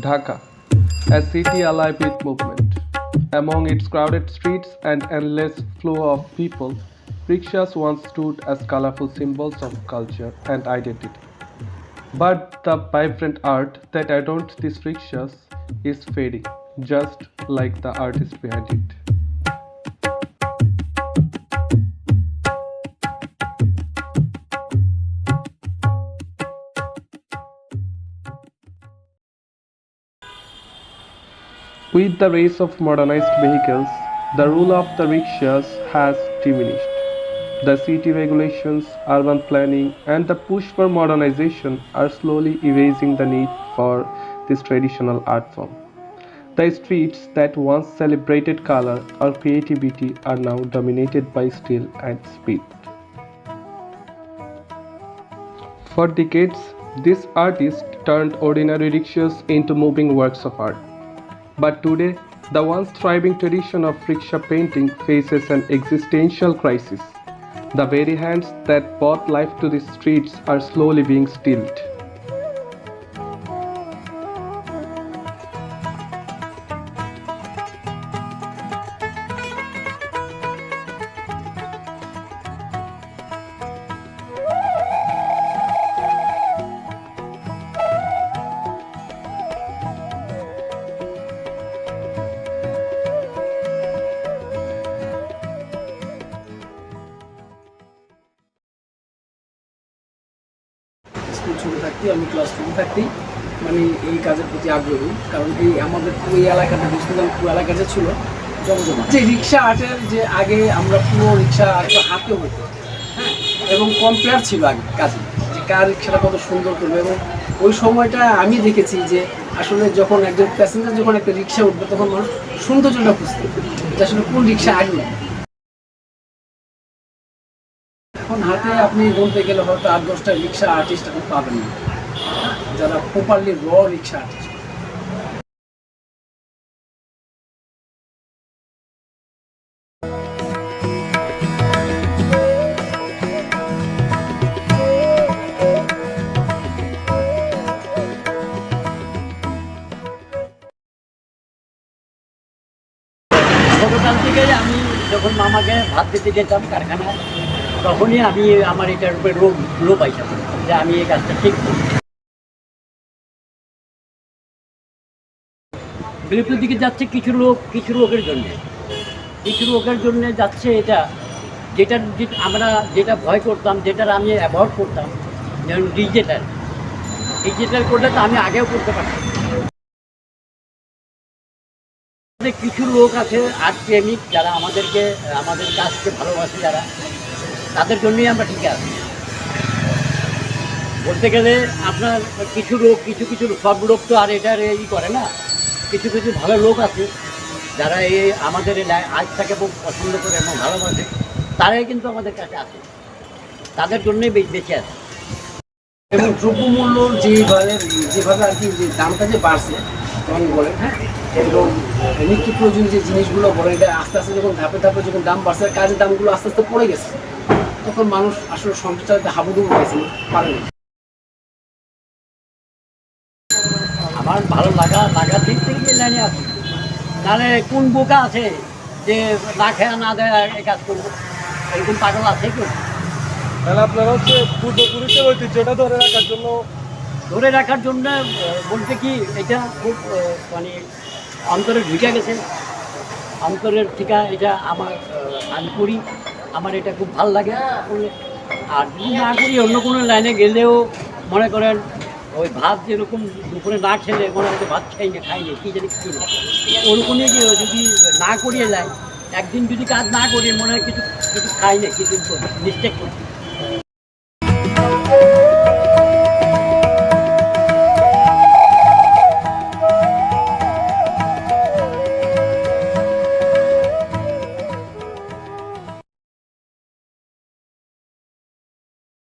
Dhaka, a city alive with movement. Among its crowded streets and endless flow of people, rickshaws once stood as colorful symbols of culture and identity. But the vibrant art that adorns these rickshaws is fading, just like the artist behind it. With the rise of modernized vehicles, the role of the rickshaws has diminished. The city regulations, urban planning, and the push for modernization are slowly erasing the need for this traditional art form. The streets that once celebrated color or creativity are now dominated by steel and speed. For decades, this artist turned ordinary rickshaws into moving works of art. But today, the once thriving tradition of rickshaw painting faces an existential crisis. The very hands that brought life to the streets are slowly being stilled. School ছোট থাকতে, আমি class two থাকতেই মানে এই কাজের প্রতি আগ্রহী। কারণ এই আমাদের পুরো এই এলাকাটা বিষ্ণুগঞ্জ পুরো এলাকা যে ছিল জমজমা যে রিক্সা আর্টের যে আগে আমরা পুরো রিক্সা আর্ট হাতে হতো হ্যাঁ? এবং কম্পেয়ার ছিল আগে কাজে, যে কার রিক্সাটা কত সুন্দর করবে। এবং ওই সময়টা আমি দেখেছি যে আসলে যখন একজন প্যাসেঞ্জার যখন একটা রিক্সা উঠবে, তখন মানুষ সৌন্দর্যটা খুঁজতে, যে আসলে কোন রিক্সা আগে এখন হাতে আপনি বলতে গেলে হয়তো আট দশটা রিক্সা আর্টিস্ট আপনি পাবেন না। যারা প্রপারলি র রিক্সা আর্টিস্ট আমি যখন মামাকে ভাত দিতে যেতাম কারখানায় তখনই আমি আমার এটার উপরে রোগ লো পাইতাম, যে আমি এই কাজটা ঠিক করি বিলুপ্তির দিকে যাচ্ছে কিছু লোক, কিছু লোকের জন্যে। কিছু লোকের জন্য যাচ্ছে এটা যেটার আমরা যেটা ভয় করতাম, যেটার আমি অ্যাভয়েড করতাম, যেমন ডিজিটাল ডিজিটাল করলে তো আমি আগেও করতে পারতাম। কিছু লোক আছে আর্ট প্রেমিক যারা আমাদেরকে, আমাদের কাজকে ভালোবাসে, যারা তাদের জন্যই আমরা ঠিক আছি। বলতে গেলে আপনার কিছু লোক কিছু কিছু সব লোক তো আর এটার ই করে না। কিছু কিছু ভালো লোক আছে, যারা এই আমাদের এই লা- আর্টটাকে খুব পছন্দ করে এবং ভালোবাসে, তারাই কিন্তু আমাদের কাছে আছে। তাদের জন্যই বেঁচে আছে। এবং দ্রব্যমূল্য যেভাবে যেভাবে আর কি যে দামটা যে বাড়ছে রং বলেন হ্যাঁ? এবং নিত্য প্রয়োজনীয় যে জিনিসগুলো বলে এটা আস্তে আস্তে যখন ধাপে ধাপে যখন দাম বাড়ছে, কাজের দামগুলো আস্তে আস্তে পড়ে গেছে। তখন মানুষ আসলে সংসার চালাতে হাবুডুবু পাইছে না পারেনি। আমার ভালো লাগা লাগার দিক থেকে লাইনে আছে। তাহলে কোন বোকা আছে যে না খেয়া না দেয় এই কাজ করব? এরকম পাগল আছে কি? তাহলে আপনারা হচ্ছে পূর্বপুরুষের ঐতিহ্যটা ধরে রাখার জন্য ধরে রাখার জন্য বলতে কি এটা খুব মানে অন্তরে ঢুকে গেছে। অন্তরের ঠিকা এটা আমার আমি করি। আমার এটা খুব ভালো লাগে। আর না করি অন্য কোনো লাইনে গেলেও মনে করেন, ওই ভাত যেরকম দুপুরে না খেলে মনে হয় ভাত খাই না খাই না, কী জানি কী না ওরকমই যদি না করিয়ে যায় একদিন যদি কাজ না করি মনে হয় কিছু কিছু খাই না, কিছু মিস্টেক করি